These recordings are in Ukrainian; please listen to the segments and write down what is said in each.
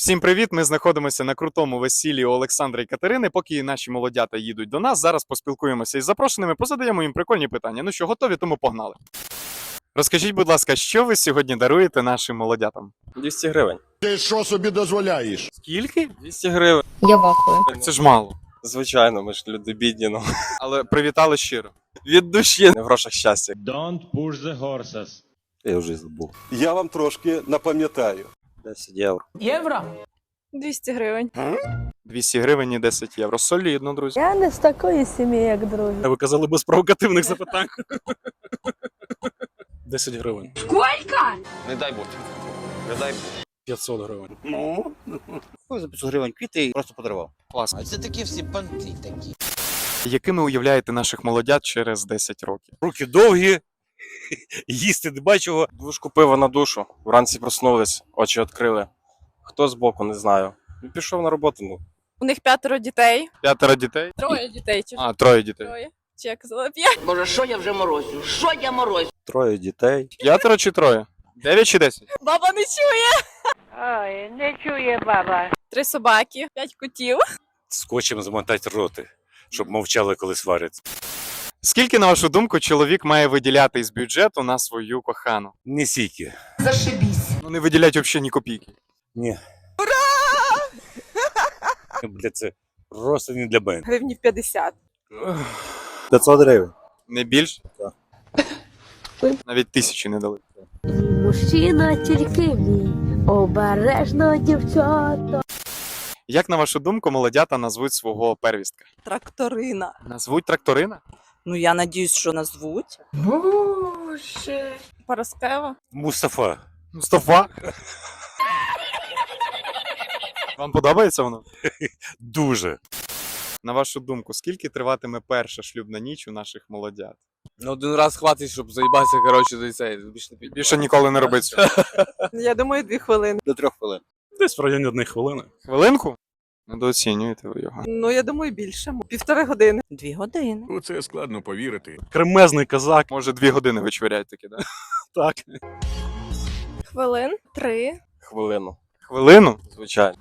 Всім привіт! Ми знаходимося на крутому весіллі у Олександра і Катерини. Поки наші молодята їдуть до нас, зараз поспілкуємося із запрошеними, позадаємо їм прикольні питання. Ну що, готові, тому погнали. Розкажіть, будь ласка, що ви сьогодні даруєте нашим молодятам? 200 гривень. Ти що собі дозволяєш? Скільки? 200 гривень. Я вахую. Це ж мало. Звичайно, ми ж люди бідні, ну. Але привітали щиро. Від душі не в грошах щастя. Don't push the horses. Я вже забув. Я вам трошки напам'ятаю. 10 євро. 200 гривень. 200 гривень і 10 євро. Солідно, друзі. Я не з такої сім'ї, як другі. Ви казали без провокативних запитань. 10 гривень. Не дай Бог. Не дай Бог. 500 гривень. Ой, за 500 гривень квіти і просто подарував. Клас. А це такі всі понти такі. Якими уявляєте наших молодят через 10 років? Руки довгі, їсти не бачу. Двушку пива на душу. Вранці проснулись, очі відкрили. Хто збоку, не знаю. І пішов на роботу, ну. У них п'ятеро дітей. П'ятеро дітей? Троє дітей. Чи А, троє дітей. троє? Чи я казала п'ять? Боже, що я вже морозю? Що я морозю? Троє дітей. П'ятеро чи троє? Дев'ять чи десять? Баба не чує. Ой, не чує баба. Три собаки, п'ять котів. скотчем замотати роти, щоб мовчали, коли сваряться. Скільки, на вашу думку, чоловік має виділяти із бюджету на свою кохану? Не сіки. Ну не виділять взагалі ні копійки. Ні. Ура! Бля, це просто не для мене. Гривнів 50. 500 гривень. Не більше? Навіть тисячі не дали. Мужчина тільки мій, обережно дівчата. Як на вашу думку, молодята назвуть свого первістка? Тракторина. Назвуть тракторина? Ну я надіюсь, що назвуть. Параскева. Мустафа. Мустафа? Вам подобається воно? Дуже. На вашу думку, скільки триватиме перша шлюбна ніч у наших молодят? Ну, один раз хватить, щоб заїбатися, коротше, до цей. Більше не Більше ніколи не робить цього. Я думаю, дві хвилини. До трьох хвилин. Десь в районі однієї хвилини. Хвилинку? Недооцінюєте ви його. Ну я думаю, більше. Півтори години. Дві години. У це складно повірити. Кремезний козак. Може, дві години вичворяють таки, да? Так. Хвилин. Три. Хвилину. Хвилину? Звичайно.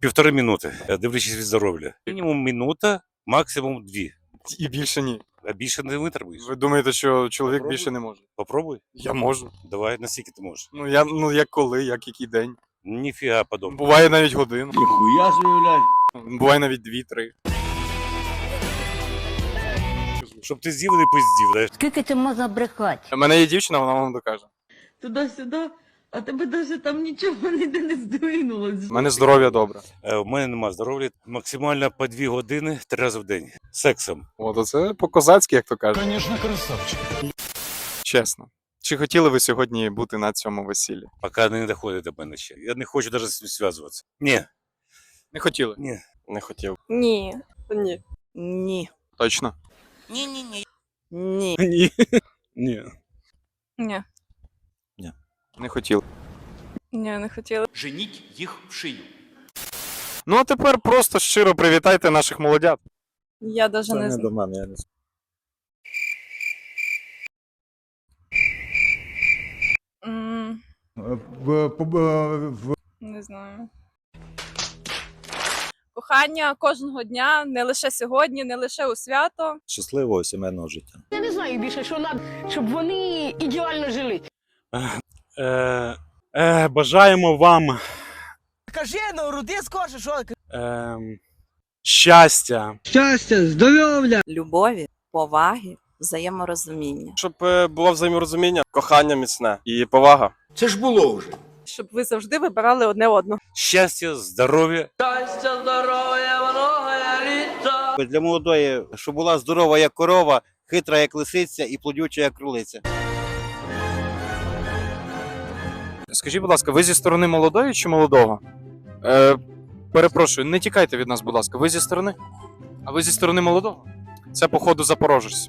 Півтори минути, е, дивлячись від здоров'я. Мінімум минута, максимум дві. І більше ні. А більше не витримуєш. Ви думаєте, що чоловік Попробуй. більше не може? Попробуй. Я можу. Давай, наскільки ти можеш. Ну я ну як коли, як який день. Ніфіга подобного. Буває навіть годину. Ніхуя заявляй. Буває навіть дві-три. Щоб ти з'їв, не пиздів, знаєш. Скільки ти можна брехати? У мене є дівчина, вона вам докаже. Туди-сюди, а тебе навіть там нічого ніде не здвинулось. У мене здоров'я добре. Е, У мене нема здоров'я. Максимально по дві години, три рази в день. Сексом. От оце по-козацьки, як то кажуть. Звісно, красавчик. Чесно. Чи хотіли ви сьогодні бути на цьому весіллі? Поки не доходить до мене ще. Я не хочу навіть з ним зв'язуватися. Ні, Не хотіли. ні. Не хотів. Ні. Ні. Ні. Точно. Ні-ні-ні. Ні. Ні. Ні. Ні. Не хотіли. Ні, не хотіла. Женіть їх в шию. Ну а тепер просто щиро привітайте наших молодят. Я навіть не знаю. мене, я не М, Не знаю. Кохання кожного дня, не лише сьогодні, не лише у свято. Щасливого сімейного життя. Я не знаю більше, що треба, щоб вони ідеально жили. Е, е, бажаємо вам Кажи, ну руди скорше, що е, щастя, Щастя, здоров'я. Любові, поваги, взаєморозуміння. Щоб е, було взаєморозуміння, кохання міцне і повага. Це ж було вже. Щоб ви завжди вибирали одне одного. Щастя, здоров'я. Щастя, здоров'я, многое літа. Для молодої, щоб була здорова, як корова, хитра, як лисиця і плодюча, як кролиця. Скажіть, будь ласка, ви зі сторони молодої чи молодого? Е, перепрошую, не тікайте від нас, будь ласка. Ви зі сторони? А ви зі сторони молодого? Це, походу, запорожець.